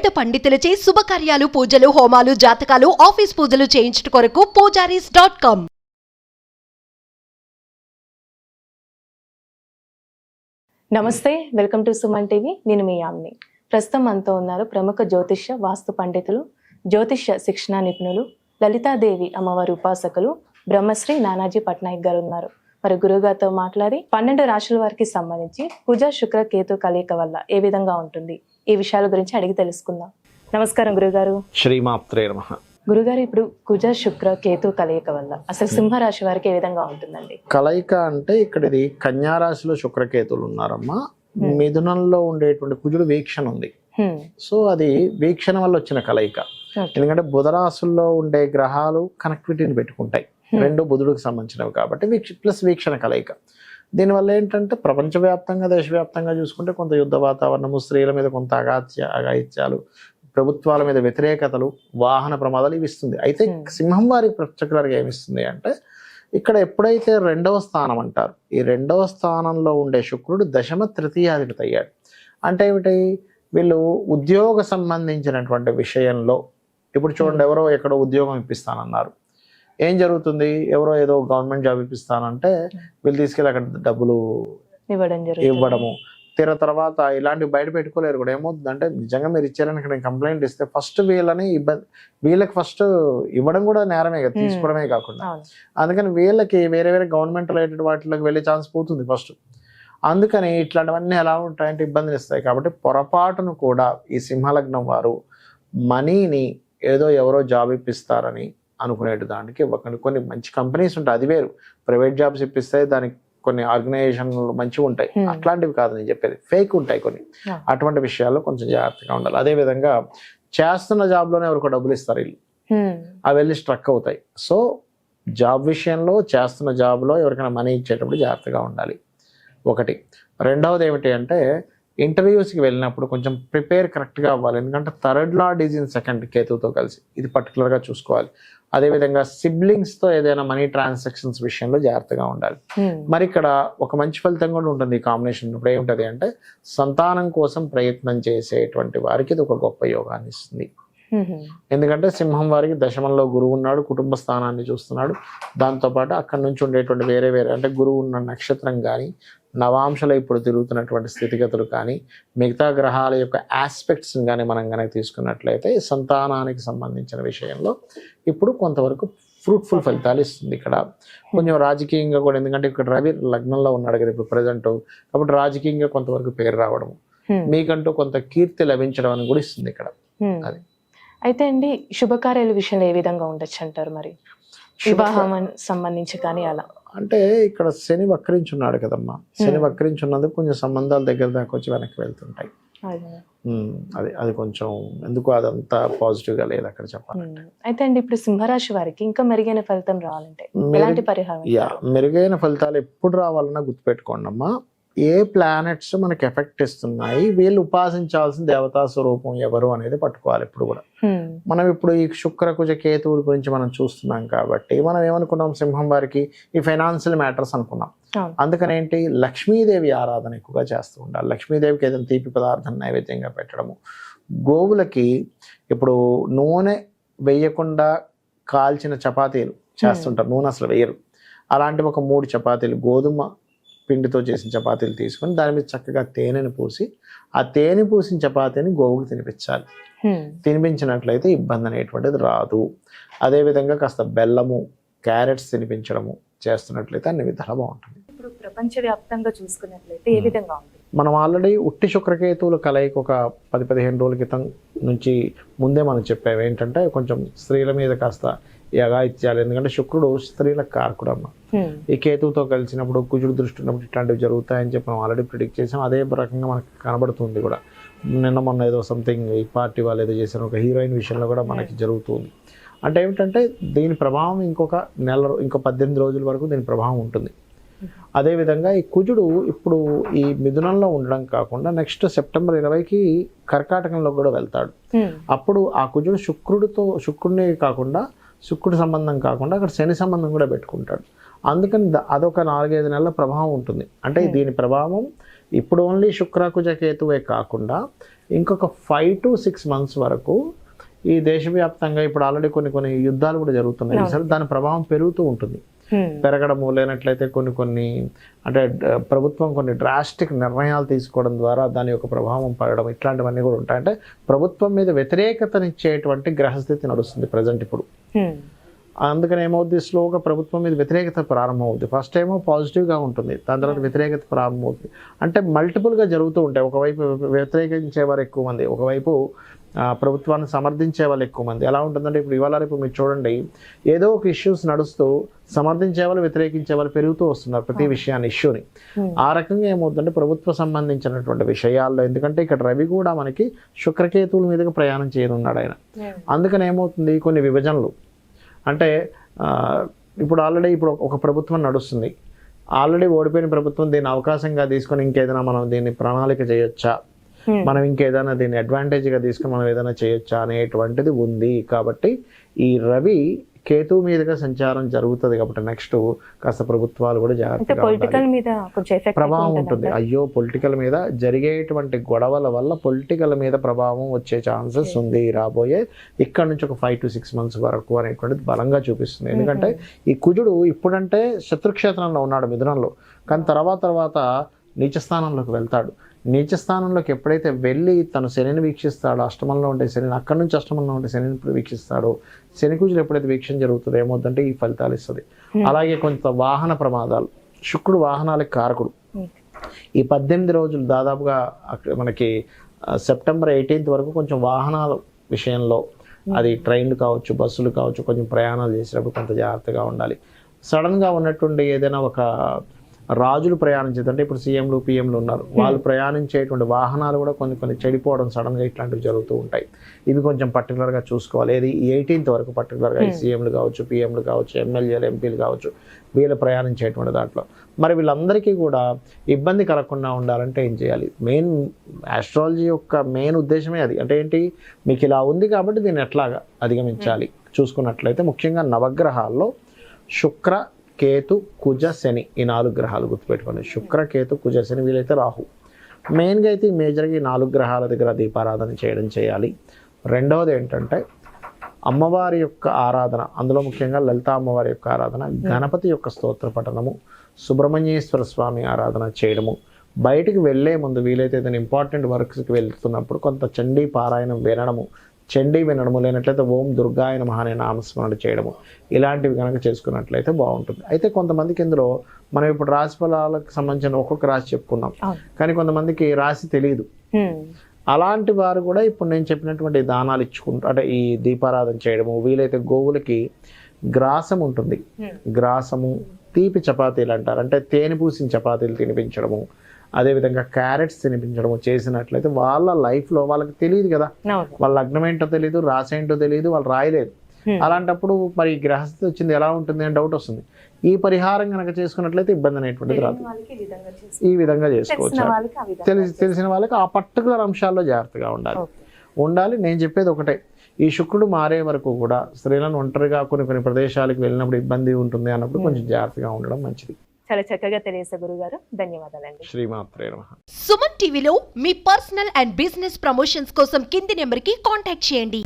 వేద పండితులచే శుభకార్యాలు పూజలు హోమాలు జాతకాలు ఆఫీస్ పూజలు చేయించుట కొరకు పూజారీస్ డాట్ కామ్. నమస్తే వెల్కమ్ టు సుమన్ టీవీ. నేను మీ యామ్ని. ప్రస్తుతం మనతో ఉన్నారు ప్రముఖ జ్యోతిష్య వాస్తు పండితులు జ్యోతిష్య శిక్షణ నిపుణులు లలితాదేవి అమ్మవారి ఉపాసకులు బ్రహ్మశ్రీ నానాజీ పట్నాయక్ గారు ఉన్నారు. మరి గురుగారితో మాట్లాడి పన్నెండు రాశుల వారికి సంబంధించి కుజ శుక్ర కేతు కలయిక వల్ల ఏ విధంగా ఉంటుంది? ఈ విషయాల గురించి అడిగి తెలుసుకుందాం. నమస్కారం గురుగారు. శ్రీమాత్రే నమ. గురుగారు ఇప్పుడు కుజ శుక్ర కేతు కలయిక వల్ల అసలు సింహరాశి వారికి ఏ విధంగా ఉంటుందండి? కలయిక అంటే ఇక్కడ ఇది కన్యారాశిలో శుక్రకేతులు ఉన్నారమ్మా. మిథునంలో ఉండేటువంటి కుజుడు వీక్షణ ఉంది. హ్మ్. సో అది వీక్షణ వల్ల వచ్చిన కలయిక. ఎందుకంటే బుధరాశుల్లో ఉండే గ్రహాలు కనెక్టివిటీని పెట్టుకుంటాయి. రెండు బుధుడికి సంబంధించినవి కాబట్టి వీక్ష ప్లస్ వీక్షణ కలయిక. దీనివల్ల ఏంటంటే ప్రపంచవ్యాప్తంగా దేశవ్యాప్తంగా చూసుకుంటే కొంత యుద్ధ వాతావరణము స్త్రీల మీద కొంత అగాత్య అగాయిత్యాలు ప్రభుత్వాల మీద వ్యతిరేకతలు వాహన ప్రమాదాలు ఇవి ఇస్తుంది అయితే. సింహం వారి పర్టికులర్గా ఏమిస్తుంది అంటే ఇక్కడ ఎప్పుడైతే రెండవ స్థానం అంటారు ఈ రెండవ స్థానంలో ఉండే శుక్రుడు దశమ తృతీయాధిపతి అయ్యాడు. అంటే ఏమిటి? వీళ్ళు ఉద్యోగ సంబంధించినటువంటి విషయంలో ఇప్పుడు చూడండి ఎవరో ఎక్కడో ఉద్యోగం ఇప్పిస్తానన్నారు. ఏం జరుగుతుంది? ఎవరో ఏదో గవర్నమెంట్ జాబ్ ఇప్పిస్తానంటే వీళ్ళు తీసుకెళ్ళి అక్కడ డబ్బులు ఇవ్వడము. తీర తర్వాత ఇలాంటివి బయట పెట్టుకోలేరు కూడా. ఏమవుతుందంటే నిజంగా మీరు ఇచ్చారని ఇక్కడ కంప్లైంట్ ఇస్తే ఫస్ట్ వీళ్ళని ఇబ్బంది వీళ్ళకి ఫస్ట్ ఇవ్వడం కూడా నేరమే కదా. తీసుకోవడమే కాకుండా. అందుకని వీళ్ళకి వేరే వేరే గవర్నమెంట్ రిలేటెడ్ వాటిలోకి వెళ్ళే ఛాన్స్ పోతుంది ఫస్ట్. అందుకని ఇట్లాంటివన్నీ ఎలా ఉంటాయంటే ఇబ్బందులు ఇస్తాయి. కాబట్టి పొరపాటును కూడా ఈ సింహలగ్నం వారు మనీని ఏదో ఎవరో జాబ్ ఇప్పిస్తారని అనుకునేటి దానికి ఇవ్వకండి కొన్ని మంచి కంపెనీస్ ఉంటాయి. అది వేరు. ప్రైవేట్ జాబ్స్ ఇప్పిస్తే దానికి కొన్ని ఆర్గనైజేషన్లు మంచిగా ఉంటాయి. అట్లాంటివి కాదు నేను చెప్పేది. ఫేక్ ఉంటాయి కొన్ని. అటువంటి విషయాల్లో కొంచెం జాగ్రత్తగా ఉండాలి. అదేవిధంగా చేస్తున్న జాబ్లోనే ఎవరికో డబ్బులు ఇస్తారు వీళ్ళు. అవి వెళ్ళి స్ట్రక్ అవుతాయి. సో జాబ్ విషయంలో చేస్తున్న జాబ్లో ఎవరికైనా మనీ ఇచ్చేటప్పుడు జాగ్రత్తగా ఉండాలి. ఒకటి. రెండవది ఏమిటి అంటే ఇంటర్వ్యూస్కి వెళ్ళినప్పుడు కొంచెం ప్రిపేర్ కరెక్ట్గా అవ్వాలి ఎందుకంటే థర్డ్ లా డిజిన్ సెకండ్ కేతుతో కలిసి ఇది పర్టికులర్గా చూసుకోవాలి అదేవిధంగా సిబ్లింగ్స్తో ఏదైనా మనీ ట్రాన్సాక్షన్స్ విషయంలో జాగ్రత్తగా ఉండాలి. మరి ఇక్కడ ఒక మంచి ఫలితం కూడా ఉంటుంది ఈ కాంబినేషన్ ఇప్పుడు ఏమిటది అంటే సంతానం కోసం ప్రయత్నం చేసేటువంటి వారికి ఇది ఒక గొప్ప యోగాన్ని ఇస్తుంది. ఎందుకంటే సింహం వారికి దశమంలో గురువు ఉన్నాడు కుటుంబ స్థానాన్ని చూస్తున్నాడు దాంతోపాటు అక్కడి నుంచి ఉండేటువంటి వేరే వేరే అంటే గురువు ఉన్న నక్షత్రం కానీ నవాంశలో ఇప్పుడు తిరుగుతున్నటువంటి స్థితిగతులు కానీ మిగతా గ్రహాల యొక్క ఆస్పెక్ట్స్ని కానీ మనం కనుక తీసుకున్నట్లయితే సంతానానికి సంబంధించిన విషయంలో ఇప్పుడు కొంతవరకు ఫ్రూట్ఫుల్ ఫలితాలు ఇస్తుంది ఇక్కడ కొంచెం రాజకీయంగా కూడా ఎందుకంటే ఇక్కడ రవి లగ్నంలో ఉన్నాడు కదా ఇప్పుడు ప్రజెంట్ కాబట్టి రాజకీయంగా కొంతవరకు పేరు రావడం. మీకంటూ కొంత కీర్తి లభించడం అని కూడా ఇస్తుంది ఇక్కడ. అది. అయితే అండి శుభకార్యాల విషయంలో ఏ విధంగా ఉండొచ్చు అంటారు మరి? వివాహం సంబంధించి కానీ అలా. అంటే ఇక్కడ శని వక్రించున్నాడు కదమ్మా. శని Hmm. వక్రించున్నందుకు కొంచెం సంబంధాల దగ్గర దాకా వచ్చి వెనక్కి వెళ్తుంటాయి. అదే. ఉమ్, అది అది కొంచెం ఎందుకు అదంతా పాజిటివ్గా లేదు అక్కడ చెప్పాలి హ్మ్. అయితే అండి ఇప్పుడు సింహరాశి వారికి ఇంకా మెరుగైన ఫలితం రావాలంటే ఎలాంటి పరిహారం యా మెరుగైన ఫలితాలు ఎప్పుడు రావాలన్నా గుర్తుపెట్టుకోండి అమ్మా ఏ ప్లానెట్స్ మనకి ఎఫెక్ట్ ఇస్తున్నాయి వీళ్ళు ఉపాసించాల్సిన దేవతా స్వరూపం ఎవరు అనేది పట్టుకోవాలి ఇప్పుడు కూడా. హ్మ్. మనం ఇప్పుడు ఈ శుక్ర కుజ కేతువుల గురించి మనం చూస్తున్నాం కాబట్టి మనం ఏమనుకున్నాం సింహం వారికి? ఈ ఫైనాన్షియల్ మ్యాటర్స్ అనుకున్నాం. అందుకని ఏంటి? లక్ష్మీదేవి ఆరాధన ఎక్కువగా చేస్తూ ఉండాలి. లక్ష్మీదేవికి ఏదైనా తీపి పదార్థం నైవేద్యంగా పెట్టడము. గోవులకి ఇప్పుడు నూనె వేయకుండా కాల్చిన చపాతీలు చేస్తుంటారు. నూనె అసలు వేయరు. అలాంటి ఒక మూడు చపాతీలు గోధుమ పిండితో చేసిన చపాతీలు తీసుకొని దాని మీద చక్కగా తేనెని పూసి ఆ తేనె పూసిన చపాతీని గోవుకి తినిపించాలి. తినిపించినట్లయితే ఇబ్బంది అనేటువంటిది రాదు. అదేవిధంగా కాస్త బెల్లము క్యారెట్స్ తినిపించడము చేస్తున్నట్లయితే అన్ని విధాలు బాగుంటుంది. ఇప్పుడు ప్రపంచ వ్యాప్తంగా చూసుకున్నట్లయితే ఏ. విధంగా ఉంది? మనం ఆల్రెడీ ఉట్టి శుక్రకేతువుల కలయిక ఒక పది పదిహేను రోజుల క్రితం నుంచి ముందే మనం చెప్పాము. ఏంటంటే కొంచెం స్త్రీల మీద కాస్త ఈ అగాయిత్యాలు ఎందుకంటే శుక్రుడు స్త్రీల కారకుడు అమ్మ. ఈ కేతువుతో కలిసినప్పుడు కుజుడు దృష్టి ఉన్నప్పుడు ఇట్లాంటివి జరుగుతాయని చెప్పి మనం ఆల్రెడీ ప్రిడిక్ట్ చేసాం. అదే రకంగా మనకు కనబడుతుంది కూడా. నిన్న మొన్న ఏదో సంథింగ్ ఈ పార్టీ వాళ్ళు ఏదో చేశారు. ఒక హీరోయిన్ విషయంలో కూడా మనకి జరుగుతుంది. అంటే ఏమిటంటే దీని ప్రభావం ఇంకొక నెల ఇంకో పద్దెనిమిది రోజుల వరకు దీని ప్రభావం ఉంటుంది. అదేవిధంగా ఈ కుజుడు ఇప్పుడు ఈ మిథునంలో ఉండడం కాకుండా నెక్స్ట్ సెప్టెంబర్ ఇరవైకి కర్కాటకంలో కూడా వెళ్తాడు. అప్పుడు ఆ కుజుడు శుక్రుడితో శుక్రుడిని కాకుండా శుక్రుడి సంబంధం కాకుండా అక్కడ శని సంబంధం కూడా పెట్టుకుంటాడు. అందుకని అదొక నాలుగైదు నెలల ప్రభావం ఉంటుంది. అంటే దీని ప్రభావం ఇప్పుడు ఓన్లీ శుక్రకుజ కేతువే కాకుండా ఇంకొక ఫైవ్ టు సిక్స్ మంత్స్ వరకు ఈ దేశవ్యాప్తంగా ఇప్పుడు ఆల్రెడీ కొన్ని కొన్ని యుద్ధాలు కూడా జరుగుతున్నాయి. సరే దాని ప్రభావం పెరుగుతూ ఉంటుంది. పెరగడము లేనట్లయితే కొన్ని కొన్ని అంటే ప్రభుత్వం కొన్ని డ్రాస్టిక్ నిర్ణయాలు తీసుకోవడం ద్వారా దాని యొక్క ప్రభావం పడడం ఇట్లాంటివన్నీ కూడా ఉంటాయి. అంటే ప్రభుత్వం మీద వ్యతిరేకతనిచ్చేటువంటి గ్రహస్థితి నడుస్తుంది ప్రజెంట్ ఇప్పుడు. హ్మ్. అందుకని ఏమవుద్ది? స్లోగా ప్రభుత్వం మీద వ్యతిరేకత ప్రారంభమవుద్ది. ఫస్ట్ ఏమో పాజిటివ్గా ఉంటుంది. దాని తర్వాత వ్యతిరేకత ప్రారంభమవుతుంది అంటే మల్టిపుల్గా జరుగుతూ ఉంటాయి. ఒకవైపు వ్యతిరేకించే వారు ఎక్కువ మంది. ఒకవైపు ప్రభుత్వాన్ని సమర్థించే వాళ్ళు ఎక్కువ మంది ఎలా ఉంటుందంటే ఇప్పుడు ఇవాళ రేపు మీరు చూడండి ఏదో ఒక ఇష్యూస్ నడుస్తూ సమర్థించే వాళ్ళు వ్యతిరేకించే వాళ్ళు పెరుగుతూ వస్తున్నారు ప్రతి విషయాన్ని ఇష్యూని. ఆ రకంగా ఏమవుతుందంటే ప్రభుత్వ సంబంధించినటువంటి విషయాల్లో ఎందుకంటే ఇక్కడ రవి కూడా మనకి శుక్రకేతువుల మీదుగా ప్రయాణం చేయనున్నాడు ఆయన. అందుకని ఏమవుతుంది కొన్ని విభజనలు అంటే ఇప్పుడు ఆల్రెడీ ఇప్పుడు ఒక ప్రభుత్వం నడుస్తుంది ఆల్రెడీ ఓడిపోయిన ప్రభుత్వం దీన్ని అవకాశంగా తీసుకొని ఇంకేదైనా మనం దీన్ని ప్రణాళిక చేయొచ్చా. మనం ఇంకేదైనా దీన్ని అడ్వాంటేజ్గా తీసుకొని మనం ఏదైనా చేయొచ్చా అనేటువంటిది ఉంది. కాబట్టి ఈ రవి కేతు మీదుగా సంచారం జరుగుతుంది కాబట్టి నెక్స్ట్ కాస్త ప్రభుత్వాలు కూడా జాగ్రత్తగా ప్రభావం ఉంటుంది అయ్యో పొలిటికల్ మీద జరిగేటువంటి గొడవల వల్ల పొలిటికల్ మీద ప్రభావం వచ్చే ఛాన్సెస్ ఉంది రాబోయే ఇక్కడ నుంచి ఒక ఫైవ్ టు సిక్స్ మంత్స్ వరకు అనేటువంటిది బలంగా చూపిస్తుంది. ఎందుకంటే ఈ కుజుడు ఇప్పుడంటే శత్రుక్షేత్రంలో ఉన్నాడు మిథునంలో. కానీ తర్వాత తర్వాత నీచ స్థానంలోకి వెళ్తాడు. నీచ స్థానంలోకి ఎప్పుడైతే వెళ్ళి తను శనిని వీక్షిస్తాడో అష్టమంలో ఉండే శనిని అక్కడి నుంచి అష్టమంలో ఉండే శనిని ఇప్పుడు వీక్షిస్తాడో శని కుజులు ఎప్పుడైతే వీక్షణ జరుగుతుందో ఏమవుతుందంటే ఈ ఫలితాలు ఇస్తుంది. అలాగే కొంత వాహన ప్రమాదాలు. శుక్రుడు వాహనాలకు కారకుడు. ఈ పద్దెనిమిది రోజులు దాదాపుగా అక్కడ మనకి సెప్టెంబర్ ఎయిటీన్త్ వరకు కొంచెం వాహనాల విషయంలో అది ట్రైన్లు కావచ్చు బస్సులు కావచ్చు కొంచెం ప్రయాణాలు చేసేటప్పుడు కొంత జాగ్రత్తగా ఉండాలి. సడన్గా ఉన్నటువంటి ఏదైనా ఒక రాజులు ప్రయాణించేదంటే ఇప్పుడు సీఎంలు పిఎంలు ఉన్నారు. వాళ్ళు ప్రయాణించేటువంటి వాహనాలు కూడా కొన్ని కొన్ని చెడిపోవడం సడన్గా ఇట్లాంటివి జరుగుతూ ఉంటాయి. ఇవి కొంచెం పర్టికులర్గా చూసుకోవాలి. ఏది ఎయిటీన్త్ వరకు పర్టికులర్గా సీఎంలు కావచ్చు పిఎంలు కావచ్చు ఎమ్మెల్యేలు ఎంపీలు కావచ్చు వీళ్ళు ప్రయాణించేటువంటి దాంట్లో. మరి వీళ్ళందరికీ కూడా ఇబ్బంది కలగకుండా ఉండాలంటే ఏం చేయాలి? మెయిన్ ఆస్ట్రాలజీ యొక్క మెయిన్ ఉద్దేశమే అది. అంటే ఏంటి? మీకు ఇలా ఉంది కాబట్టి దీన్ని ఎట్లాగా అధిగమించాలి? చూసుకున్నట్లయితే ముఖ్యంగా నవగ్రహాల్లో శుక్ర కేతు కుజ శని ఈ నాలుగు గ్రహాలు గుర్తుపెట్టుకోండి. శుక్ర కేతు కుజ శని వీలైతే రాహు. మెయిన్గా అయితే మేజర్గా ఈ నాలుగు గ్రహాల దగ్గర దీపారాధన చేయడం చేయాలి. రెండవది ఏంటంటే అమ్మవారి యొక్క ఆరాధన అందులో ముఖ్యంగా లలిత అమ్మవారి యొక్క ఆరాధన గణపతి యొక్క స్తోత్ర పఠనము సుబ్రహ్మణ్యేశ్వర స్వామి ఆరాధన చేయడము. బయటికి వెళ్ళే ముందు వీలైతే ఏదైనా ఇంపార్టెంట్ వర్క్స్కి వెళ్తున్నప్పుడు కొంత చండీ పారాయణం వినడము చండీ వినడము లేనట్లయితే ఓం దుర్గాయ నమః అనే నామస్మరణ చేయడము ఇలాంటివి కనుక చేసుకున్నట్లయితే బాగుంటుంది అయితే కొంతమందికి ఇందులో మనం ఇప్పుడు రాశి ఫలాలకు సంబంధించిన ఒక్కొక్క రాశి చెప్పుకున్నాం. కానీ కొంతమందికి రాశి తెలియదు. అలాంటి వారు కూడా ఇప్పుడు నేను చెప్పినటువంటి దానాలు ఇచ్చుకుంటూ అంటే ఈ దీపారాధన చేయడము వీలైతే గోవులకి గ్రాసం ఉంటుంది. గ్రాసము తీపి చపాతీలు అంటారు అంటే తేనె పూసిన చపాతీలు తినిపించడము అదేవిధంగా క్యారెట్స్ తినిపించడము చేసినట్లయితే వాళ్ళ లైఫ్లో వాళ్ళకి తెలియదు కదా. వాళ్ళ లగ్నం ఏంటో తెలియదు రాసి ఏంటో తెలియదు వాళ్ళు రాయలేదు. అలాంటప్పుడు మరి గ్రహస్థితి వచ్చింది ఎలా ఉంటుంది అని డౌట్ వస్తుంది. ఈ పరిహారం కనుక చేసుకున్నట్లయితే ఇబ్బంది అనేటువంటిది రాదు. ఈ విధంగా చేసుకోవచ్చు. తెలిసి తెలిసిన వాళ్ళకి ఆ పర్టికులర్ అంశాల్లో జాగ్రత్తగా ఉండాలి. ఉండాలి. నేను చెప్పేది ఒకటే. ఈ శుక్రుడు మారే వరకు కూడా స్త్రీలను ఒంటరిగా కొన్ని కొన్ని ప్రదేశాలకు వెళ్ళినప్పుడు ఇబ్బంది ఉంటుంది అన్నప్పుడు కొంచెం జాగ్రత్తగా ఉండడం మంచిది. చాలా చక్కగా తెలియసే గురుగారు. ధన్యవాదాలండి. శ్రీమాత్రే సుమన్ టీవీలో మీ పర్సనల్ అండ్ బిజినెస్ ప్రమోషన్స్ కోసం కింది నెంబర్కి కాంటాక్ట్ చేయండి.